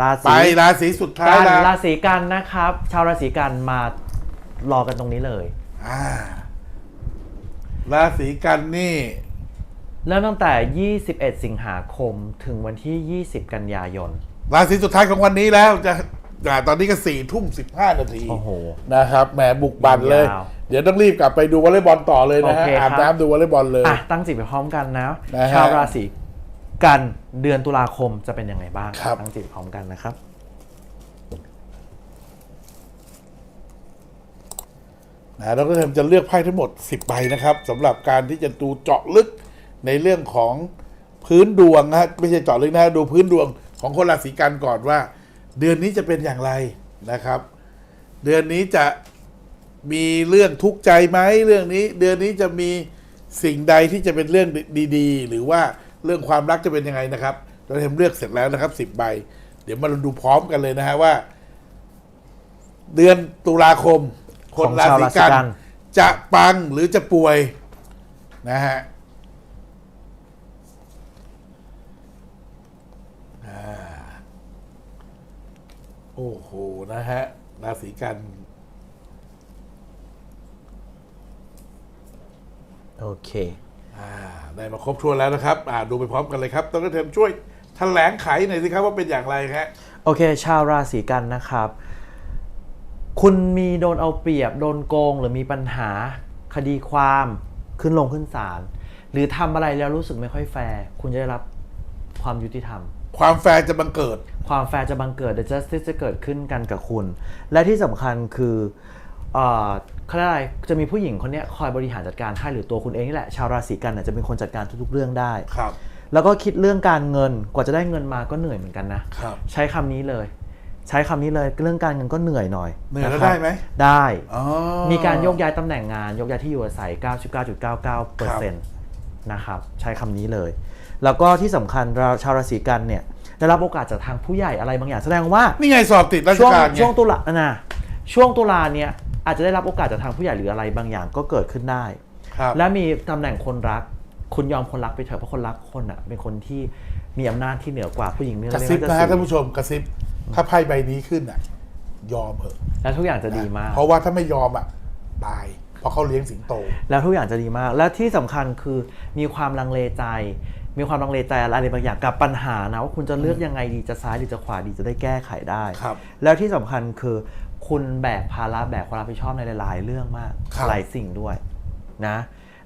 ราไปศีราศีสุดท้ายกันนะราศีกันนะครับ ชาวราศีกันมารอกันตรงนี้เลย อ่าราศีกันนี่ เริ่มตั้งแต่ 21 สิงหาคมถึงวันที่ 20 กันยายน ราศีสุดท้ายของวันนี้แล้วจะอ่าตอนนี้ก็สี่ทุ่มสิบห้านาทีโอ้โหนะครับแหมบุกบันเลย ยาวเดี๋ยวต้องรีบกลับไปดูวอลเลย์บอลต่อเลยนะฮะโอเคครับ อาบน้ำดูวอลเลย์บอลเลย อะตั้งจิตไปพร้อมกันนะ นะฮะ ชาวราศี กันเดือนตุลาคมจะเป็นยังไงบ้างครับตั้งจิตพร้อมกันนะครับ นะดรเทมจะเลือกไพ่ทั้งหมด 10ใบนะครับสำหรับการที่จะดูเจาะลึกในเรื่องของพื้นดวงนะฮะไม่ใช่เจาะลึกนะฮะดูพื้นดวงของคนราศีกันก่อนว่า เดือนนี้จะเป็นอย่างไรนะครับ เดือนนี้จะมีเรื่องทุกข์ใจไหมเรื่องนี้ เดือนนี้จะมีสิ่งใดที่จะเป็นเรื่องดีๆ หรือว่า เรื่องความรักจะเป็นยังไงนะครับดรเทมเลือกเสร็จแล้วนะครับ10ใบ เดี๋ยวมาดูพร้อมกันเลยนะฮะว่า เดือนตุลาคม คนราศีกันของราศีกันจะปังหรือจะป่วยนะฮะโอ้โห นะฮะ ราศีกัน โอเค ได้มาครบถ้วนแล้วนะครับอ่าดูไปพร้อมกันเลยครับต้องเทมช่วยแถลงไขหน่อยสิครับว่าเป็นอย่างไรฮะโอเค ชาวราศีกันนะครับ คุณมีโดนเอาเปรียบโดนโกง หรือมีปัญหาคดีความขึ้นลงขึ้นศาลหรือทำอะไรแล้วรู้สึกไม่ค่อยแฟร์คุณจะได้รับความยุติธรรม ความแฟร์จะบังเกิด ความแฟร์จะบังเกิด The Justice จะเกิดขึ้นกันกับคุณ และที่สำคัญคือ เอ่อเขาเรียกอะไรจะมีผู้หญิงคนเนี้ยคอยบริหารจัดการให้หรือตัวคุณเองนี่แหละ ชาวราศีกันน่ะจะเป็นคนจัดการทุกๆเรื่องได้ครับแล้วก็คิดเรื่องการเงินกว่าจะได้เงินมาก็เหนื่อยเหมือนกันนะครับใช้คำนี้เลย ใช้คำนี้เลยเรื่องการเงินก็เหนื่อยหน่อยเหนื่อยแล้วะครับได้ไหมได้อ๋อมีการโยกย้ายตำแหน่งงานยกย้ายที่อยู่อาศัย 99.99%นะครับใช้คำนี้เลย แล้วก็ที่สำคัญเราชาวราศีกันเนี่ยได้รับโอกาสจากทางผู้ใหญ่อะไรบางอย่างแสดงว่านี่ไงสอบติดราชช่วงการไงช่วงตุลานะช่วงตุลาเนี่ย อาจจะได้รับโอกาสจากทางผู้ใหญ่หรืออะไรบางอย่างก็เกิดขึ้นได้ครับและมีตำแหน่งคนรัก คุณยอมคนรักไปเถอะเพราะคนรักคนอะเป็นคนที่มีอำนาจที่เหนือกว่าผู้หญิงเนื้อกระซิบเรียกนะว่าฮะจท่านผู้ชมกระซิบถ้าไพ่ใบนี้ขึ้นอะยอมเถอะและทุกอย่างจะดีมาก เพราะว่าถ้าไม่ยอมอะตายเพราะเขาเลี้ยงสิงโต แล้วทุกอย่างจะดีมาก และที่สำคัญคือมีความลังเลใจ มีความลังเลใจอะไรบางอย่างกับปัญหานะว่าคุณจะเลือกยังไงดีจะซ้ายหรือจะขวาดีจะได้แก้ไขได้ครับแล้วที่สำคัญคือ คุณแบกภาระแบกความรับผิดชอบในหลาย ๆ เรื่องมากครับ หลายสิ่งด้วยนะ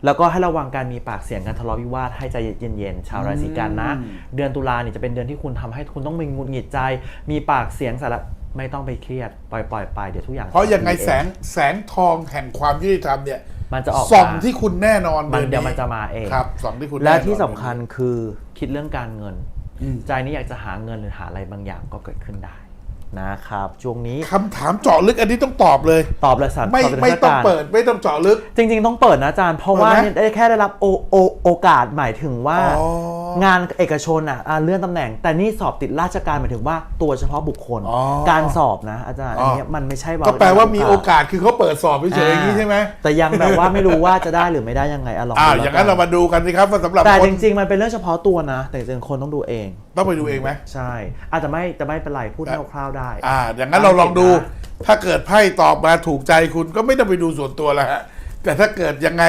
แล้วก็ให้ระวังการมีปากเสียงกันทะเลาะวิวาทให้ใจเย็นๆชาวราศีกันนะเดือนตุลาเนี่ยจะเป็นเดือนที่คุณทำให้คุณต้องมีหงุดหงิดใจ มีปากเสียงสารไม่ต้องไปเครียดปล่อยปล่อยๆไปเดี๋ยวทุกอย่างเพราะยังไงดีอแสงแสงทองแห่งความยุติธรรมเนี่ยมันจะออกส่องมา ที่คุณแน่นอนมันดือเดี๋ยวมันจะมาเอง ครับส่องที่คุณและน่นอนที่สำคัญคือคิดเรื่องการเงิน อืม ใจนี้อยากจะหาเงินหรือหาอะไรบางอย่างก็เกิดขึ้นได้ นะครับช่วงนี้คำถามเจาะลึกอันนี้ต้องตอบเลย ตอบเลยสัตว์ไม่ตบเลยไม่ต้องราชการเปิดไม่ต้องเจาะลึก จริง ๆ ต้องเปิดนะอาจารย์ เพราะว่าเปิดไหมเนี่ยได้แค่ได้รับโอโอโอกาสหมายถึงว่าอ๋อ งานเอกชนอะอะเลื่อนตำแหน่ง แต่นี่สอบติดราชการหมายถึงว่าตัวเฉพาะบุคคล อ๋อ การสอบนะ อาจารย์อ๋อัอนอัเนี้ยมันไม่ใช่ก็แปลว่ามีโอกาสคือเขาเปิดสอบเฉยๆอย่างนี้ใช่ไหมแต่ยังแบบว่าไม่รู้ว่าจะได้หรือไม่ได้ยังไงอะลองอ้าวดูอย่างแล้วนั้นเรามาดูกันสิครับว่าสำหรับแต่คจนริงๆมันเป็นเรื่องเฉพาะตัวนะ แต่จริงๆคนต้องดูเอง ต้องไปดูเองไหม ใช่อาจจะไม่จะไม่เป็นไรพูดคร่าวๆได้ อ่า อย่างนั้นเราลองดู ถ้าเกิดไพ่ตอบมาถูกใจคุณก็ไม่ต้องไปดูส่วนตัวแล้วฮะ แต่ถ้าเกิดยังไง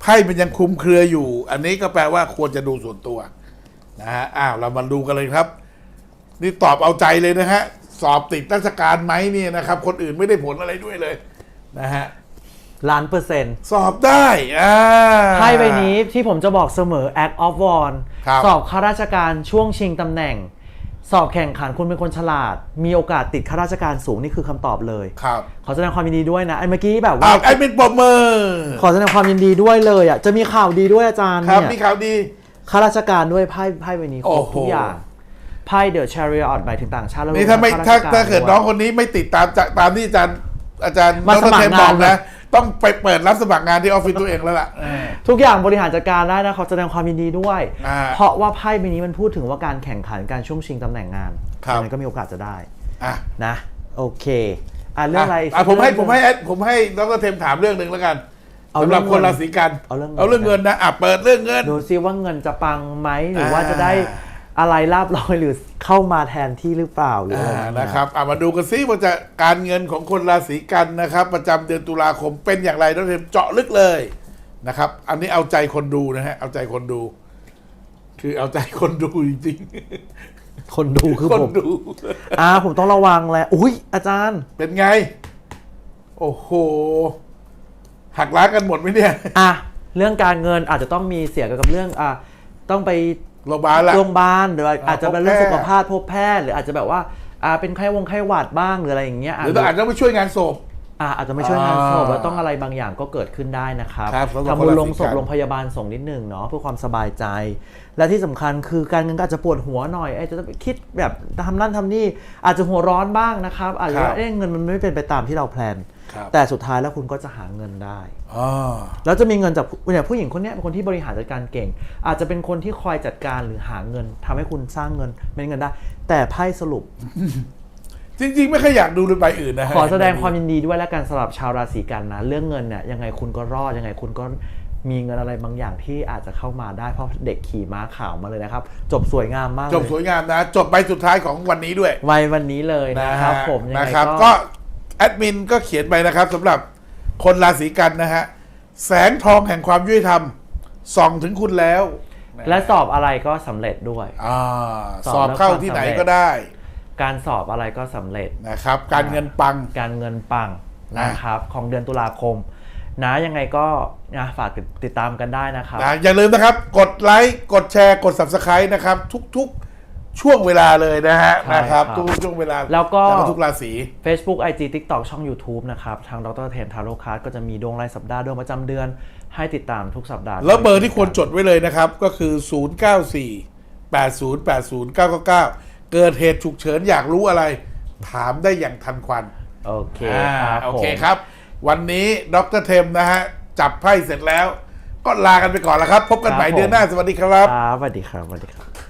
ไพ่มันยังคลุมเครืออยู่ อันนี้ก็แปลว่าควรจะดูส่วนตัวนะฮะอ้าวเรามาดูกันเลยครับ นี่ตอบเอาใจเลยนะฮะสอบติดราชการไหมเนี่ยนะครับ คนอื่นไม่ได้ผลอะไรด้วยเลยนะฮะล้านเปอร์เซ็นต์สอบได้อ่าไพ่ใบนี้ที่ผมจะบอกเสมอ Act of War ครับสอบข้าราชการช่วงชิงตำแหน่ง สอบแข่งขันคุณเป็นคนฉลาด มีโอกาสติดข้าราชการสูงนี่คือคำตอบเลย ครับขอแสดงความยินดีด้วยนะไอ้เมื่อกี้แบบว่าอ้าวไอ้เป็นปรบมือขอแสดงความยินดีด้วยเลยอะจะมีข่าวดีด้วยอาจารย์ครับเนี่ยมีข่าวดี ข้าราชการด้วยไพ่ไพ่ใบนี้ครโอ้บโหทุกอย่างไพ่เดอะชาริออตหมายถึงต่างชาติแล้วนี่ถ้าไม่รวมถ้าข้รชรถ้าเกิดวยน้องคนนี้ไม่ติดตามจากตามที่อาจารย์อาจารย์มาสมัครงานดเทบอกนะ ต้องไปเปิดรับสมัครงานที่ออฟฟิศตัวเองแล้วล่ะเออทุกอย่างบริหารจัดการได้นะขอแสดงความยินดีด้วย อ่าเพราะว่าไพ่ใบนี้มันพูดถึงว่าการแข่งขันการช่วงชิงตำแหน่งงานครับยังไงก็มีโอกาสจะได้อะนะโอเคอะเรื่องอะไรอะผมให้เรื่องผมให้แอดผมให้ดรเทมถามเรื่องหนึ่งแล้วกันเอาสำหรับเรื่องคนเงิน ราศีกันเอาเรื่องเงินเอาเรื่องเงินนะอะเปิดเรื่องเงิน ดูซิว่าเงินจะปังไหมหรือว่าอ่าจะได้อะไรลาบลอยหรือเข้ามาแทนที่หรือเปล่าหรืออะไรอ่าแบบนะครับเอามาดูกันซิว่าจะการเงินของคนราศีกันนะครับ ประจำเดือนตุลาคมเป็นอย่างไรเราเทมเจาะลึกเลยนะครับ อันนี้เอาใจคนดูนะฮะเอาใจคนดู คือเอาใจคนดูจริงคนดูคือๆคนผมดู อ่าผมต้องระวังแหละอุ้ยอาจารย์ เป็นไง โอ้โห หักล้างกันหมดไหมเนี่ย อะเรื่องการเงินอาจจะต้องมีเสียเกี่ยวกับเรื่องอะต้องไป โรงพยาบาลละ โรงพยาบาลหรืออาจจะเป็นเรื่องพบสุแพทย์ขภาพพบแพทย์หรืออาจจะแบบว่าอ่าเป็นไข้วงไข้หวัดบ้างหรืออะไรอย่างเงี้ยหรือต้องอาจจะไปช่วยงานศพ อ่าอาจจะไม่ช่วยงานศพอ่าแล้วต้องอะไรบางอย่างก็เกิดขึ้นได้นะครับครับสำหรับทำบุญคนราศีลงศพกันโรงพยาบาลส่งนิดหนึ่งเนาะเพื่อความสบายใจ และที่สำคัญคือการเงินก็อาจจะปวดหัวหน่อยเอ๊ะจะต้องไปคิดแบบทำนั่นทำนี่อาจจะหัวร้อนบ้างนะครับอาจจะว่าเอ๊ะเงินมันไม่เป็นไปตามที่เราแพลนครับ แต่สุดท้ายแล้วคุณก็จะหาเงินได้อ๋อแล้วจะมีเงินจากเนี่ยผู้หญิงคนเนี้ยเป็นคนที่บริหารจัดการเก่ง อาจจะเป็นคนที่คอยจัดการหรือหาเงินทำให้คุณสร้างเงินเป็นเงินได้ แต่ไพ่สรุป จริง ๆ ไม่ค่อยอยากดูเลยใบอื่นนะฮะขอแสดงความยินดีด้วยและกันสำหรับชาวราศีกันนะ เรื่องเงินเนี่ยยังไงคุณก็รอดยังไงคุณก็มีเงินอะไรบางอย่างที่อาจจะเข้ามาได้เพราะเด็กขี่ม้าขาวมาเลยนะครับ จบสวยงามมาก จบสวยงามนะ จบใบสุดท้ายของวันนี้ด้วยวัยวันนี้เลยนะนะคฮะรับผมยังนะไงครับ ก็ก็ แอดมินก็เขียนไปนะครับสำหรับคนราศีกันนะฮะ แสงทองแห่งความยุติธรรมส่องถึงคุณแล้วและสอบอะไรก็สำเร็จด้วย อ่าสอบสอบเข้าที่ไหนก็ได้การสอบอะไรก็สำเร็จ นะครับ การเงินปัง การเงินปังนะ นะครับ ของเดือนตุลาคม นะยังไงก็นะฝากติดติดตามกันได้นะครับ นะอย่าลืมนะครับ กดไลค์ กดแชร์ กด subscribe นะครับ ทุก ๆ ช่วงเวลาเลยนะฮะใช่นะครับครับทุกๆช่วงเวลาแล้วก็ ทุกราศี Facebook IG TikTok ช่อง YouTube นะครับ ทางดรเทนทาโร่คาร์ดก็จะมีดวงรายสัปดาห์ดวงประจำเดือน ให้ติดตามทุกสัปดาห์แล้วเบอร์ที่ควรจดไว้เลยนะครับ ก็คือ 0 9 4 8 0 8 0 9 9 9 เกิดเหตุฉุกเฉินอยากรู้อะไร ถามได้อย่างทันควันโอเคอ่าครับโอเคผม ครับ วันนี้ดรเทมนะฮะ จับไพ่เสร็จแล้ว ก็ลากันไปก่อนแล้วครับ พบกันใหม่เดือนหน้าสวัสดีครับ ครับสวัสดีครับสวัสดีครับ